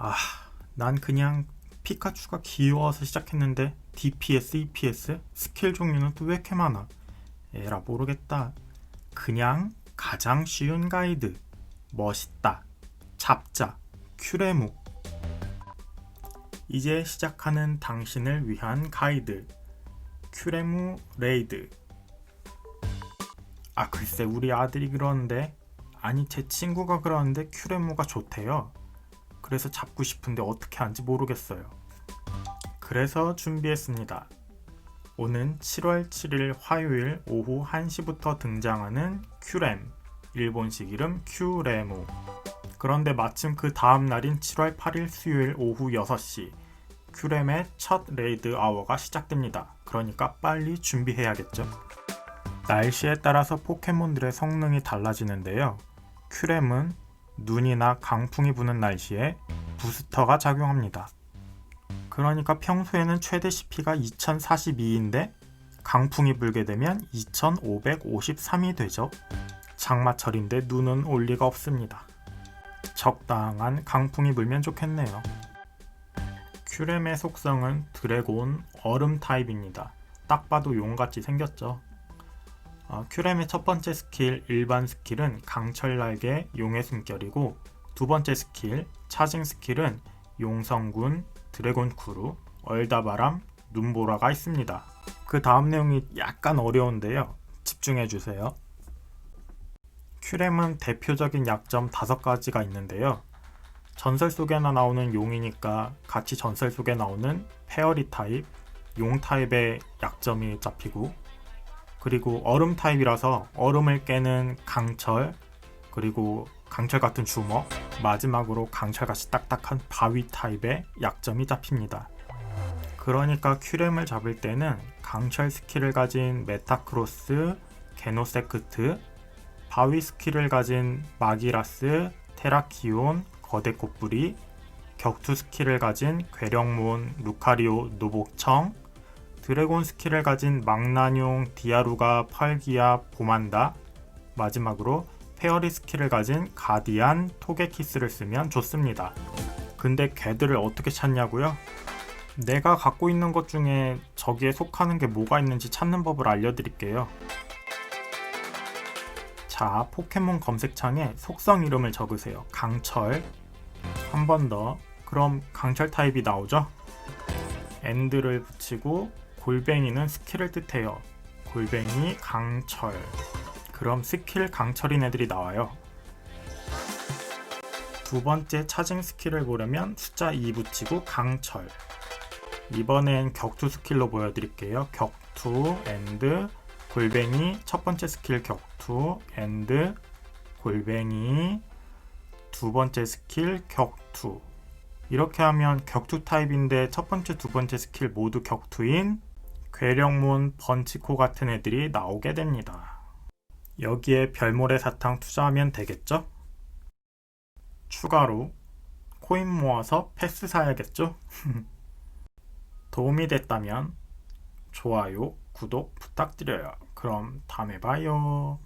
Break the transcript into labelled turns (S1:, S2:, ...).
S1: 아, 난 그냥 피카츄가 귀여워서 시작했는데 DPS, EPS, 스킬 종류는 또 왜 이렇게 많아? 에라 모르겠다. 그냥 가장 쉬운 가이드. 멋있다. 잡자. 큐레무. 이제 시작하는 당신을 위한 가이드. 큐레무 레이드. 아 글쎄 우리 아들이 그러는데 아니 제 친구가 그러는데 큐레무가 좋대요. 그래서 잡고 싶은데 어떻게 하는지 모르겠어요. 그래서 준비했습니다. 오는 7월 7일 화요일 오후 1시부터 등장하는 큐렘, 일본식 이름 큐레무. 그런데 마침 그 다음 날인 7월 8일 수요일 오후 6시, 큐렘의 첫 레이드 아워가 시작됩니다. 그러니까 빨리 준비해야겠죠. 날씨에 따라서 포켓몬들의 성능이 달라지는데요. 큐렘은 눈이나 강풍이 부는 날씨에 부스터가 작용합니다. 그러니까 평소에는 최대 CP가 2042인데 강풍이 불게 되면 2553이 되죠. 장마철인데 눈은 올 리가 없습니다. 적당한 강풍이 불면 좋겠네요. 큐렘의 속성은 드래곤 얼음 타입입니다. 딱 봐도 용같이 생겼죠. 어, 큐렘의 첫 번째 스킬 일반 스킬은 강철 날개 용의 숨결이고 두 번째 스킬 차징 스킬은 용성군 드래곤 쿠루 얼다바람 눈보라가 있습니다. 그 다음 내용이 약간 어려운데요. 집중해 주세요. 큐렘은 대표적인 약점 5가지가 있는데요. 전설 속에나 나오는 용이니까 같이 전설 속에 나오는 페어리 타입, 용 타입의 약점이 잡히고 그리고 얼음 타입이라서 얼음을 깨는 강철 그리고 강철 같은 주먹 마지막으로 강철같이 딱딱한 바위 타입의 약점이 잡힙니다. 그러니까 큐렘을 잡을 때는 강철 스킬을 가진 메타크로스, 게노세크트, 바위 스킬을 가진 마기라스, 테라키온, 거대 꽃뿌리, 격투 스킬을 가진 괴력몬, 루카리오, 노복청, 드래곤 스킬을 가진 망나뇽, 디아루가, 펄기아, 보만다, 마지막으로 페어리 스킬을 가진 가디안, 토게키스를 쓰면 좋습니다. 근데 걔들을 어떻게 찾냐고요? 내가 갖고 있는 것 중에 저기에 속하는 게 뭐가 있는지 찾는 법을 알려드릴게요. 자, 포켓몬 검색창에 속성 이름을 적으세요. 강철. 한 번 더. 그럼 강철 타입이 나오죠? 엔드를 붙이고 골뱅이는 스킬을 뜻해요. 골뱅이 강철. 그럼 스킬 강철인 애들이 나와요. 두 번째 차징 스킬을 보려면 숫자 2 붙이고 강철. 이번엔 격투 스킬로 보여드릴게요. 격투, 엔드, 골뱅이, 첫 번째 스킬 격투, 엔드, 골뱅이, 두 번째 스킬 격투. 이렇게 하면 격투 타입인데 첫 번째, 두 번째 스킬 모두 격투인 괴력몬, 번치코 같은 애들이 나오게 됩니다. 여기에 별모래 사탕 투자하면 되겠죠? 추가로 코인 모아서 패스 사야겠죠? 도움이 됐다면 좋아요, 구독 부탁드려요. 그럼 다음에 봐요.